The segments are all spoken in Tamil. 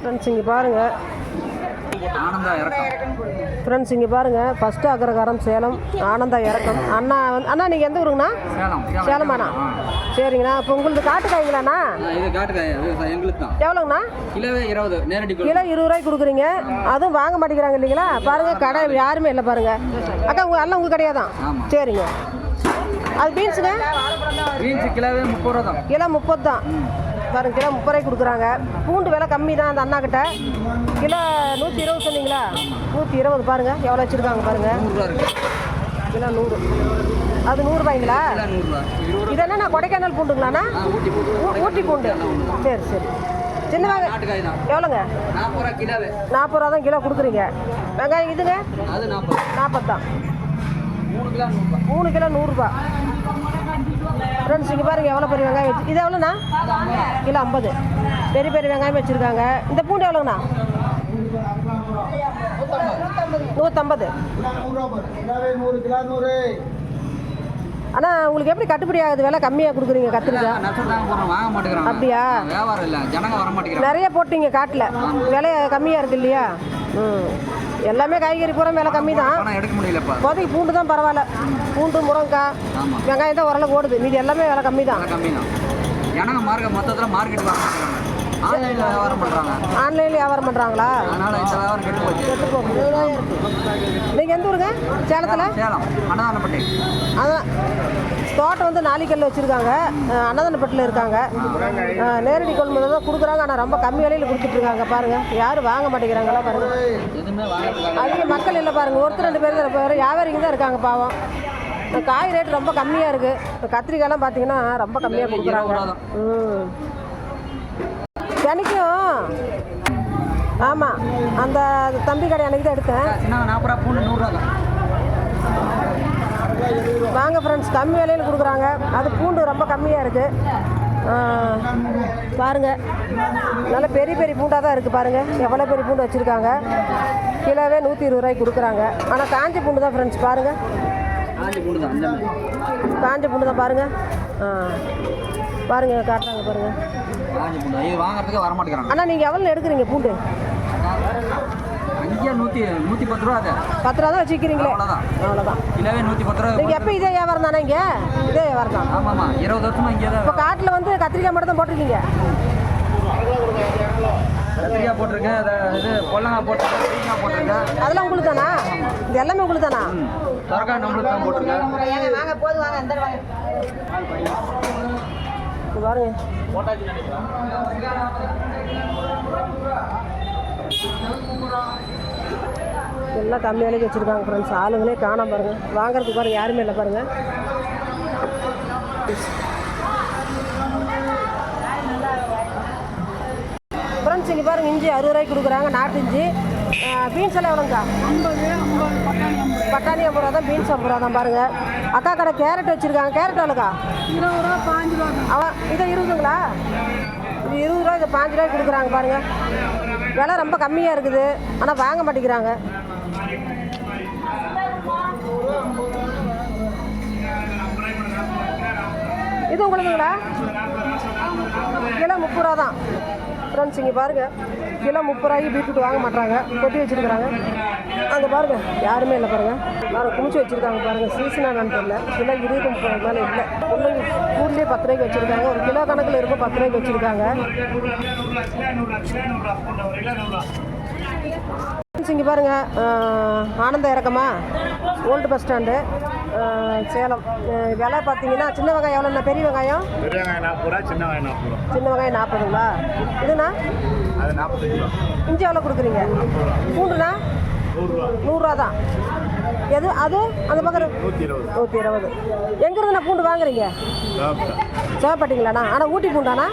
ஃப்ரெண்ட்ஸ் இங்கே பாருங்கள் ஃப்ரெண்ட்ஸ் இங்கே பாருங்கள் ஃபஸ்ட்டு அக்ரகாரம் சேலம் ஆனந்தா இறக்கம். அண்ணா வந்து அண்ணா நீங்கள் எந்த ஊருங்கண்ணா? சேலம். சேலமாண்ணா? சரிங்கண்ணா. இப்போ உங்களுக்கு காட்டுக்காய்ங்களாண்ணா? எவ்வளோங்கண்ணா? கிலோ இருபது ரூபாய்க்கு கொடுக்குறீங்க. அதுவும் வாங்க மாட்டேங்கிறாங்க இல்லைங்களா? பாருங்க கடை யாருமே இல்லை பாருங்க. அக்கா உங்க எல்லாம் உங்க கடையா தான். சரிங்க. அது பீன்ஸுங்க பீன்ஸ் கிலோவே முப்பது ரூபா தான் கிலோ முப்பது தான் பாருங்க கிலோ முப்பது ரூபாய்க்கு கொடுக்குறாங்க. பூண்டு விலை கம்மி தான் அந்த அண்ணா கிட்ட கிலோ நூற்றி இருபது சொன்னீங்களா? நூற்றி இருபது பாருங்க எவ்வளோ வச்சுருக்காங்க பாருங்க. நூறுரூவா இருக்கு. கிலோ நூறு. அது நூறுரூபாய்ங்களா இது என்னண்ணா கொடைக்கானல் பூண்டுங்களாண்ணா? ஊட்டி பூண்டு. சரி சரி. சின்ன வெங்காயம் எவ்வளோங்க? நாற்பது ரூபா கிலோவே. நாற்பது ரூபா தான் கிலோ கொடுக்குறீங்க. வெங்காயம் இதுங்க? நாற்பது. தான். மூணு கிலோ நூறுரூவா. மூணு கிலோ நூறுரூபா ஃப்ரெண்ட்ஸ் இங்கே பாருங்க எவ்வளோ பெரிய வெங்காயம் வச்சு இது எவ்வளோண்ணா கிலோ ஐம்பது. பெரிய பெரிய வெங்காயம் வச்சுருக்காங்க. இந்த பூண்டு எவ்வளோண்ணா நூற்றம்பது அண்ணா உங்களுக்கு எப்படி கட்டுப்படி ஆகுது? விலை கம்மியாக கொடுக்குறீங்க கத்திரிக்காய் அப்படியா? வியாபாரம் இல்லை ஜனங்க வர மாட்டேங்கிறாங்க. நிறைய போட்டீங்க காட்டில். விலை கம்மியாக இருக்கு இல்லையா? ம். எல்லாமே காய்கறி பூரா விலை கம்மி தான் எடுக்க முடியலப்பா. இப்போதைக்கு பூண்டு தான் பரவாயில்ல. பூண்டு முருங்கைக்காய் வெங்காயம் தான் ஓரளவு ஓடுது. மீதி எல்லாமே விலை கம்மி தான் கம்மி தான் ஜனங்க மார்க்கெட் மொத்தத்தில் மார்க்கெட் ஆன்லைனில் வியாபாரம் பண்ணுறாங்க ஆன்லைனில் வியாபாரம் பண்ணுறாங்களா அதனால் இந்த வியாபாரம் கெட்டு போச்சு. நீங்கள் எந்த ஊருங்க? சேலத்தில்? சேலம் அன்னதானப்பட்டி. அதான். தோட்டம் வந்து நாளிக்கல்ல வச்சுருக்காங்க. அன்னதானப்பட்டில் இருக்காங்க. நேரடி கொள்முதல் தான் கொடுக்குறாங்க. ஆனால் ரொம்ப கம்மி விலையில் கொடுத்துட்ருக்காங்க பாருங்கள் யாரும் வாங்க மாட்டேங்கிறாங்களா பாருங்கள் அதிக மக்கள் இல்லை பாருங்கள் ஒருத்தர் ரெண்டு பேர் தான் பேர் வியாபாரிங்க தான் இருக்காங்க பாவம். காய் ரேட் ரொம்ப கம்மியாக இருக்குது இப்போ கத்திரிக்காய்லாம் பார்த்தீங்கன்னா ரொம்ப கம்மியாக கொடுக்குறாங்க. ம். எனக்கும். ஆமாம் அந்த தம்பி கடை அன்னைக்கு தான் எடுத்தேன். சின்ன நாற்பது ரூபா பூண்டு நூறுரூவா தான் வாங்க ஃப்ரெண்ட்ஸ் கம்மி விலையில் கொடுக்குறாங்க. அது பூண்டு ரொம்ப கம்மியாக இருக்குது பாருங்கள் நல்ல பெரிய பெரிய பூண்டாக தான் இருக்குது பாருங்கள் எவ்வளோ பெரிய பூண்டு வச்சுருக்காங்க. கிலோவே நூற்றி இருபது ரூபாய்க்கு கொடுக்குறாங்க. ஆனால் காஞ்ச பூண்டு தான் ஃப்ரெண்ட்ஸ் பாருங்கள் காஞ்சி பூண்டு தான் அந்த மாதிரி. காஞ்ச பூண்டு தான் பாருங்கள் ஆ பாருங்கள் காட்டுறாங்க பாருங்கள் காஞ்சி பூண்டு. இது வாங்குறதுக்கே வர மாட்டேங்கிறாங்க அண்ணா நீங்கள் எவ்வளோ எடுக்கிறீங்க பூண்டு? அங்கேயே நூற்றி நூற்றி பத்து ரூபா அது. பத்து ரூபா தான் வச்சுக்கிறீங்களே. அவ்வளோதான் அவ்வளோதான் கிலோவே நூற்றி பத்து ரூபா நீங்கள் எப்போ இதே வியாபாரம் தானே இங்கே? இதே வியாபாரம் தான். ஆமாம்மா இருபது வருஷமா இங்கே தான் இப்போ காட்டில் வந்து கத்திரிக்காய் மட்டும் தான் போட்டிருக்கீங்க. கத்திரிக்காய் போட்டிருக்கேன். அதை இது பொல்லங்காய் போட்டிருக்கேன். பீங்காய் போட்டிருக்கேன். அதெல்லாம் உங்களுக்கு தானா? இது எல்லாமே உங்களுக்கு தானா? சொரக்காய் நம்மளுக்கு தான் போட்டிருக்கேன். இங்க பாருங்க எல்லாம் கம்மி விலைக்கு வச்சுருக்காங்க ஃப்ரெண்ட்ஸ் ஆளுங்களே காணாம பாருங்கள் வாங்குறதுக்கு பாருங்கள் யாருமே இல்லை பாருங்கள் ஃப்ரெண்ட்ஸ் இங்கே பாருங்க இஞ்சி அறுபது ரூபாய்க்கு கொடுக்குறாங்க நாட்டு இஞ்சி. பீன்ஸ் எல்லாம் எவ்வளோங்கக்கா பட்டாணி ஐம்பது ரூபா தான் பீன்ஸ் ஐம்பது ரூபா தான் பாருங்க. அக்கா கடை கேரட் வச்சுருக்காங்க. கேரட் எவ்வளோக்கா? இருபது ரூபா பாஞ்சு ரூபா அவன் இது இருபதுங்களா? இது இருபது ரூபா இது பாஞ்சு ரூபாய்க்கு கொடுக்குறாங்க பாருங்க. விலை ரொம்ப கம்மியாக இருக்குது. ஆனால் வாங்க மாட்டேங்கிறாங்க. இது உங்களுதுங்களா? கிலோ முப்பது ரூபா தான். ஃப்ரெண்ட்ஸ் இங்கே பாருங்க. கிலோ முப்பது ரூபாய்க்கு பீட்ரூட் வாங்க மாட்டாங்க கொட்டி வச்சுருக்குறாங்க. அங்கே பாருங்க. யாருமே இல்லை பாருங்க. யாரும் குமிச்சு வச்சுருக்காங்க பாருங்க. சீசனானு தெரியல. கிலோ இருபது முப்பது மேலே இல்லை. ஒன்றும் கூர்லேயே பத்து ரூபாய்க்கு வச்சுருக்காங்க. ஒரு கிலோ கணக்கில் இருக்கும் பத்து ரூபாய்க்கு வச்சுருக்காங்க. இங்கே பாருங்க. ஆனந்த இறக்கமா? Old bus stand. சேலம். விலை பார்த்தீங்கன்னா சின்ன வெங்காயம் எவ்வளோண்ணா? பெரிய வெங்காயம்? பெரிய வெங்காயம் நாற்பது ரூபா சின்ன வெங்காயம் நாற்பது ரூபா. சின்ன வெங்காயம் நாற்பதுங்களா? இதுண்ணா? அது நாற்பத்தஞ்சு ரூபா. இஞ்சி எவ்வளோ கொடுக்குறீங்க? பூண்டுண்ணா நூறுரூவா நூறுரூவா. தான் எது? அது? அந்த பக்கம் நூற்றி இருபது. நூற்றி இருபது. எங்கேருந்துண்ணா பூண்டு வாங்குறீங்க? சிவப்பட்டிங்களாண்ணா? ஆனால் ஊட்டி பூண்டாண்ணா?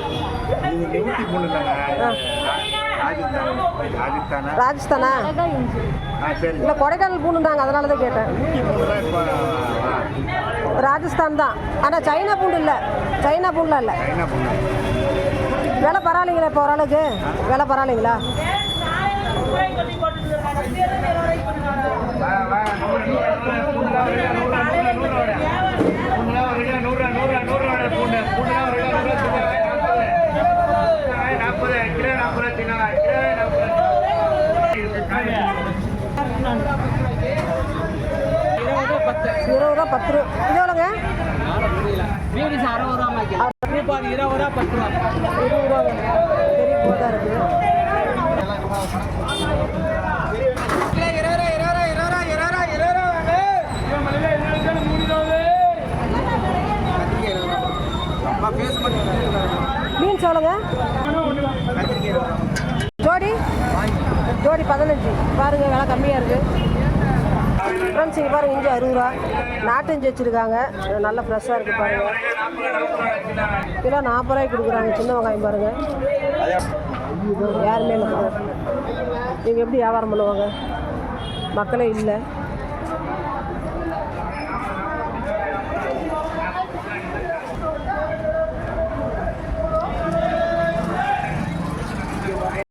ஊட்டி போட்டுட்டாங்க ராஜஸ்தான் இல்லை கொடைக்கானல் பூண்டுண்டாங்க அதனால தான் கேட்டேன் ராஜஸ்தான் தான் ஆனால் சைனா பூண்டு இல்லை சைனா பூண்டுலாம் இல்லை விலை பரவாயில்லைங்களா இப்போ ஓரளவுக்கு விலை பரவாயில்லைங்களா நாற்பது இருபது ரூபா பத்து ரூபா. இது எவ்வளோங்க? அறுபது ரூபா இருபது ரூபா பத்து ரூபா இருபது ரூபா பெரிய போதாக இருக்குது மீன் எவ்வளோங்க? ஜோடி பதினஞ்சு. பாருங்க விலை கம்மியாக இருக்குது ஃப்ரெண்ட்ஸ் இங்கே பாருங்க இஞ்சி அறுபது ரூபா. நாட்டு இஞ்சி வச்சுருக்காங்க. நல்ல ஃப்ரெஷ்ஷாக இருக்குது பாருங்க. கிலோ நாற்பது ரூபாய்க்கு கொடுக்குறாங்க சின்ன வெங்காயம் பாருங்க. யாருமே இல்லை. நீங்கள் எப்படி வியாபாரம் பண்ணுவாங்க? மக்களே இல்லை.